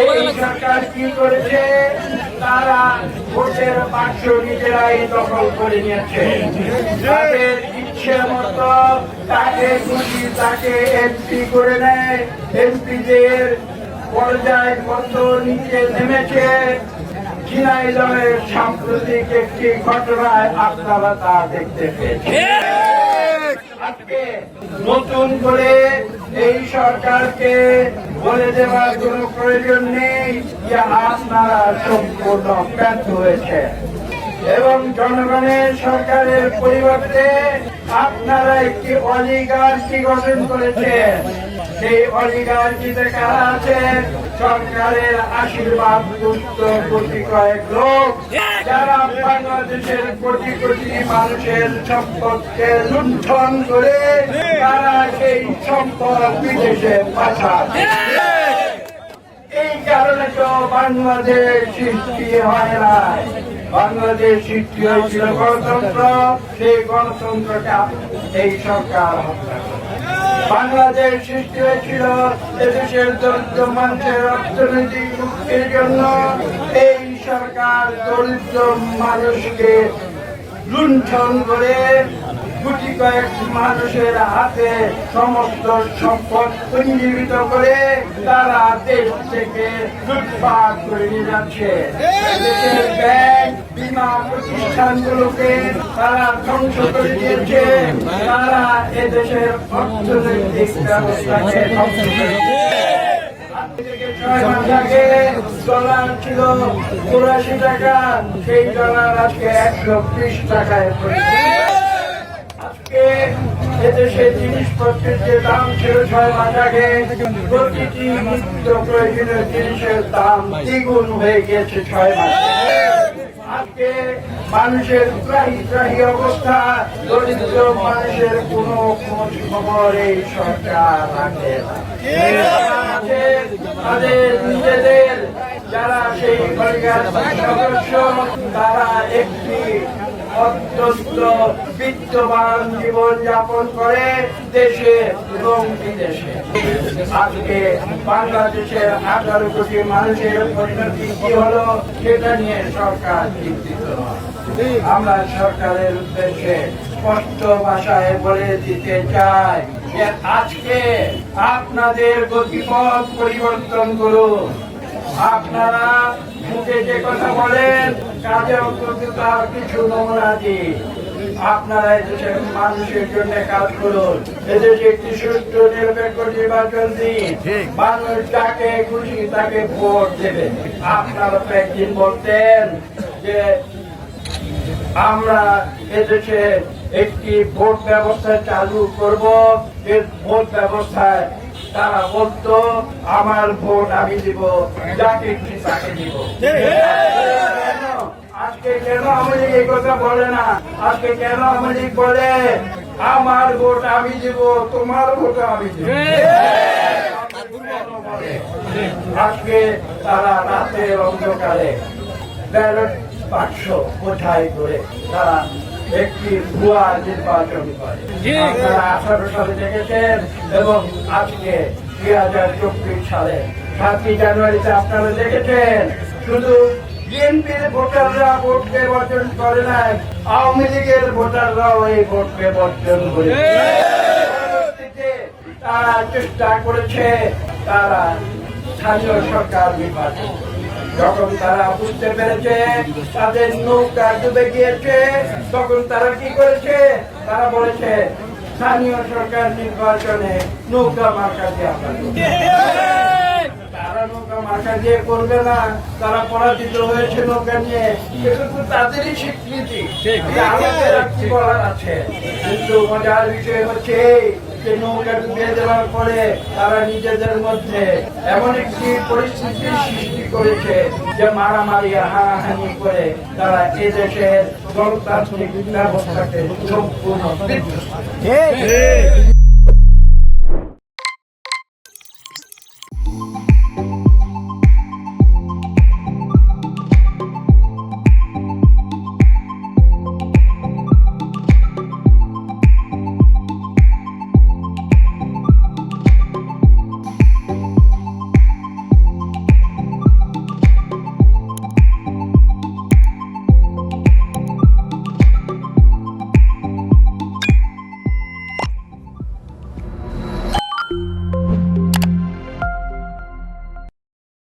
এই সরকার কি করেছে? তারা ভোটের বাক্স নিজেরাই দখল করে নিয়েছে। তাদের ইচ্ছে মতো তাকে খুশি তাকে এমপি করে নেয়। এমপিদের পর্যায় কত নিচে নেমেছে। ঝিনাইদহের সাম্প্রতিক একটি ঘটনায় আপনারা তা দেখতে আজকে নতুন করে এই সরকারকে বলে দেওয়ার কোন প্রয়োজন নেই যে আপনারা সম্পূর্ণ ব্যর্থ হয়েছে। এবং জনগণের সরকারের পরিবর্তে আপনারা একটি অলিগার্কি গঠন করেছেন? সেই অলিগার্কিতে কারা সরকারের আশীর্বাদ যুক্ত কোটি কয়েক লোক, যারা বাংলাদেশের কোটি কোটি মানুষের সম্পদকে লুণ্ঠন করে তারা সেই সম্পদ বিদেশে পাঠায়। এই কারণে তো বাংলাদেশ সৃষ্টি হয় না বাংলাদেশ সৃষ্টি হয়েছিল গণতন্ত্র, সেই গণতন্ত্রটা এই সরকার বাংলাদেশ সৃষ্টি হয়েছিল এদেশের দরিদ্র মানুষের অর্থনৈতিক মুক্তির জন্য এই সরকার দরিদ্র মানুষকে লুণ্ঠন করে গুটি কয়েক মানুষের হাতে সমস্ত সম্পদ পুঞ্জীবিত করে তারা দেশ থেকে লুটপাট করে নিয়ে যাচ্ছে। দেশের ব্যাংক, বীমা তারা ধ্বংস করে দিয়েছে। তারা এদেশের অর্থনৈতিক ধ্বংস ডলার ছিল চুরাশি টাকা, সেই ডলার আজকে একশো বিশ টাকায় এদেশে জিনিসপত্রের যে দাম ছিল ছয় মাস আগে জিনিসের দাম দ্বিগুণ হয়ে ছয় মানুষের ত্রাহি ত্রাহি অবস্থা, দরিদ্র মানুষের কোনো খোঁজ খবর এই সরকার রাখে তাদের নিজেদের, যারা সেই সদস্য, তারা একটি অত্যন্ত বিত্তবান জীবন যাপন করে দেশে এবং বিদেশে। আজকে বাংলাদেশের আঠারো কোটি মানুষের পরিণতি কি হলো সেটা নিয়ে সরকার চিন্তিত। আমরা সরকারের উদ্দেশ্যে স্পষ্ট ভাষায় বলে দিতে চাই যে আজকে আপনাদের গতিপথ পরিবর্তন করুন। আপনারা মুখে যে কথা বলেন কাজে অন্তত তার কিছু নমুনা দিন আপনারা এদেশের মানুষের জন্য কাজ করুন। এদেশে একটি সুষ্ঠু নিরপেক্ষ নির্বাচন দিন। মানুষ যাকে খুশি তাকে ভোট দেবে। আপনারা তো একদিন বলতেন যে আমরা এদেশে একটি ভোট ব্যবস্থা চালু করব। এর ভোট ব্যবস্থায় তারা বলতো আমার ভোট আমি দিব যাকে খুশি তাকে দিব? আজকে কেন আমাদের এই কথা বলে না? আজকে কেন আমাদের বলে? আমার ভোট আমি দিব তোমার ভোট আমি দিব। আজকে তারা রাতের অন্ধকারে ব্যালট বাক্স কোঠায় করে তারা একটি ভুয়া নির্বাচন করে। আপনারা আঠারো সালে দেখেছেন এবং আজকে দুই হাজার চব্বিশ সালে সাতই জানুয়ারিতে আপনারা দেখেছেন শুধু বিএনপির ভোটাররা ভোট বর্জন করে নাই, আওয়ামী লীগের ভোটাররাও এই ভোট বর্জন করে তারা চেষ্টা করেছে, তারা স্থানীয় সরকার নির্বাচন যখন তারা বুঝতে পেরেছে, তাদের নৌকা ডুবে গিয়েছে, তখন তারা কি করেছে? তারা বলেছে, স্থানীয় সরকার নির্বাচনে নৌকা মার্কা দিয়ে। তারা নৌকা মার্কা দিয়ে করবে না তারা পরাজিত হয়েছে নৌকা নিয়ে। সেটা তাদেরই স্বীকৃতি। যে আমাদের আর কি বলার আছে? কিন্তু মজার বিষয় হচ্ছে যে নৌকা ডুবিয়ে দেওয়ার পরে তারা নিজেদের মধ্যে এমন একটি পরিস্থিতি সৃষ্টি করেছে যে মারামারি হানাহানি করে তারা এদেশের গণতান্ত্রিক ব্যবস্থাকে সম্পূর্ণ